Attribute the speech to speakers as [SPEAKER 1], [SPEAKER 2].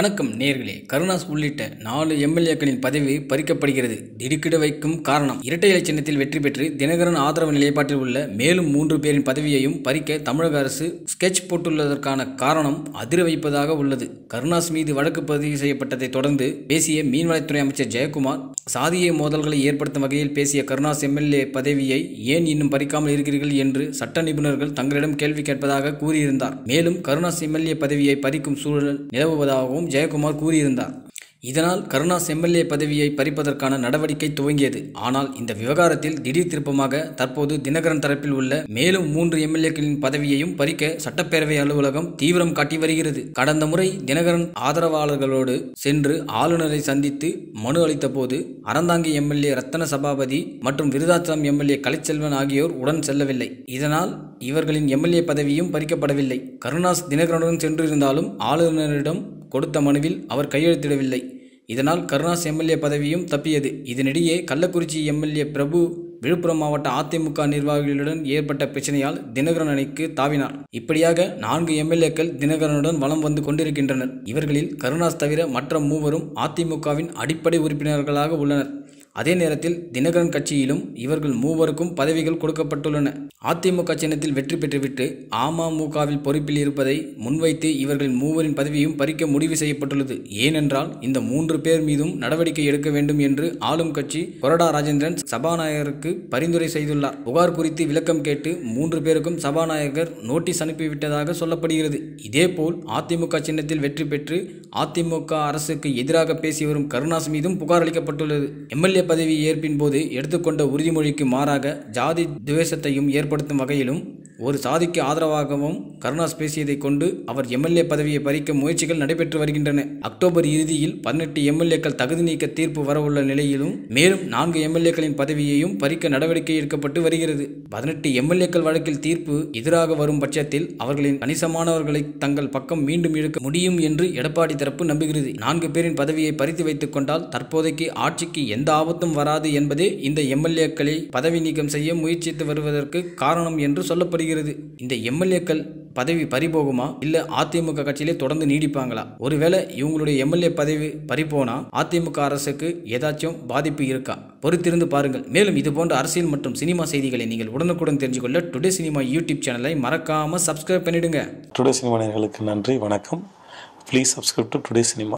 [SPEAKER 1] வணக்கம் நேர்களே. கருணாஸ் உள்ளிட்ட நாலு எம்எல்ஏக்களின் பதவி பறிக்கப்படுகிறது. திடுக்கிட வைக்கும் காரணம் இரட்டை இலை சின்னத்தில் வெற்றி பெற்று தினகரன் ஆதரவு நிலைப்பாட்டில் உள்ள மேலும் மூன்று பேரின் பதவியையும் பறிக்க தமிழக அரசு ஸ்கெட்ச் போட்டுள்ளதற்கான காரணம் அதிர வைப்பதாக உள்ளது. கருணாஸ் மீது வழக்கு பதிவு செய்யப்பட்டதை தொடர்ந்து பேசிய மீன்வளத்துறை அமைச்சர் ஜெயக்குமார் சாதிய மோதல்களை ஏற்படுத்தும் வகையில் பேசிய கருணாஸ் எம்எல்ஏ பதவியை ஏன் இன்னும் பறிக்காமல் இருக்கிறீர்கள் என்று சட்ட நிபுணர்கள் தங்களிடம் கேள்வி கேட்பதாக கூறியிருந்தார். மேலும் கருணாஸ் எம்எல்ஏ பதவியை பறிக்கும் சூழல் நிலவுவதாகவும் ஜெயக்குமார் கூறியிருந்தார். இதனால் கருணாஸ் எம்எல்ஏ பதவியை பறிப்பதற்கான நடவடிக்கை துவங்கியது. ஆனால் இந்த விவகாரத்தில் திடீர் திருப்பமாக தற்போது தினகரன் தரப்பில் உள்ள மேலும் மூன்று எம்எல்ஏக்களின் பதவியையும் பறிக்க சட்டப்பேரவை அலுவலகம் தீவிரம் காட்டி வருகிறது. கடந்த முறை தினகரன் ஆதரவாளர்களோடு சென்று ஆளுநரை சந்தித்து மனு அளித்த போது அறந்தாங்கி எம்எல்ஏ ரத்தன சபாபதி மற்றும் விருதாச்சலம் எம்எல்ஏ கலைச்செல்வன் ஆகியோர் உடன் செல்லவில்லை. இதனால் இவர்களின் எம்எல்ஏ பதவியும் பறிக்கப்படவில்லை. கருணாஸ் தினகரனுடன் சென்றிருந்தாலும் ஆளுநரிடம் கொடுத்த மனுவில் அவர் கையெழுத்திடவில்லை. இதனால் கருணாஸ் எம்எல்ஏ பதவியும் தப்பியது. இதனிடையே கள்ளக்குறிச்சி எம்எல்ஏ பிரபு விழுப்புரம் மாவட்ட அதிமுக நிர்வாகிகளுடன் ஏற்பட்ட பிரச்சனையால் தினகரன் அணிக்கு தாவினார். இப்படியாக நான்கு எம்எல்ஏக்கள் தினகரனுடன் வலம் வந்து கொண்டிருக்கின்றனர். இவர்களில் கருணாஸ் தவிர மற்ற மூவரும் அதிமுகவின் அடிப்படை உறுப்பினர்களாக உள்ளனர். அதே நேரத்தில் தினகரன் கட்சியிலும் இவர்கள் மூவருக்கும் பதவிகள் கொடுக்கப்பட்டுள்ளன. அதிமுக சின்னத்தில் வெற்றி பெற்றுவிட்டு அமமுகவில் பொறுப்பில் இருப்பதை முன்வைத்து இவர்கள் மூவரின் பதவியும் பறிக்க முடிவு செய்யப்பட்டுள்ளது. ஏனென்றால் இந்த மூன்று பேர் மீதும் நடவடிக்கை எடுக்க வேண்டும் என்று ஆளும் கட்சி கொரடா ராஜேந்திரன் சபாநாயகருக்கு பரிந்துரை செய்துள்ளார். புகார் குறித்து விளக்கம் கேட்டு மூன்று பேருக்கும் சபாநாயகர் நோட்டீஸ் அனுப்பிவிட்டதாக சொல்லப்படுகிறது. இதேபோல் அதிமுக சின்னத்தில் வெற்றி பெற்று அதிமுக அரசுக்கு எதிராக பேசி வரும் கருணாஸ் மீதும் புகார் அளிக்கப்பட்டுள்ளது. எம்எல்ஏ பதவி ஏற்பின் போது எடுத்துக்கொண்ட உறுதிமொழிக்கு மாறாக ஜாதி துவேஷத்தையும் ஏற்படுத்தும் வகையிலும் ஒரு சாதிக்கு ஆதரவாகவும் கருணாஸ் பேசியதை கொண்டு அவர் எம்எல்ஏ பதவியை பறிக்க முயற்சிகள் நடைபெற்று வருகின்றன. அக்டோபர் இறுதியில் பதினெட்டு எம்எல்ஏக்கள் தகுதி நீக்க தீர்ப்பு வரவுள்ள நிலையிலும் மேலும் நான்கு எம்எல்ஏக்களின் பதவியையும் பறிக்க நடவடிக்கை எடுக்கப்பட்டு வருகிறது. பதினெட்டு எம்எல்ஏக்கள் வழக்கில் தீர்ப்பு எதிராக வரும் பட்சத்தில் அவர்களின் கணிசமானவர்களை தங்கள் பக்கம் மீண்டும் இழுக்க முடியும் என்று எடப்பாடி தரப்பு நம்புகிறது. நான்கு பேரின் பதவியை பறித்து வைத்துக் கொண்டால் தற்போதைக்கு ஆட்சிக்கு எந்த ஆபத்தும் வராது என்பதே இந்த எம்எல்ஏக்களை பதவி நீக்கம் செய்ய முயற்சித்து வருவதற்கு காரணம் என்று சொல்லப்படுகிறது. இந்த எம்எல்ஏக்கள் பதவி பறிபோகுமா? இல்ல அதிமுக கட்சியிலே தொடர்ந்து நீடிப்பாங்களா? ஒருவேளை இவங்களுடைய எம்எல்ஏ பதவி பறிபோனா அதிமுக அரசுக்கு ஏதாச்சும் பாதிப்பு இருக்கா? பொறுத்திருந்து பாருங்கள். மேலும் இது போன்ற அரசியல் மற்றும் சினிமா செய்திகளை நீங்கள் உடனுக்குடன் தெரிஞ்சுக்கொள்ள டுடே சினிமா யூடியூப் சேனலை மறக்காம சப்ஸ்கிரைப் பண்ணிடுங்க.
[SPEAKER 2] டுடே சினிமா நேர்களுக்கு நன்றி வணக்கம். Please subscribe to today cinema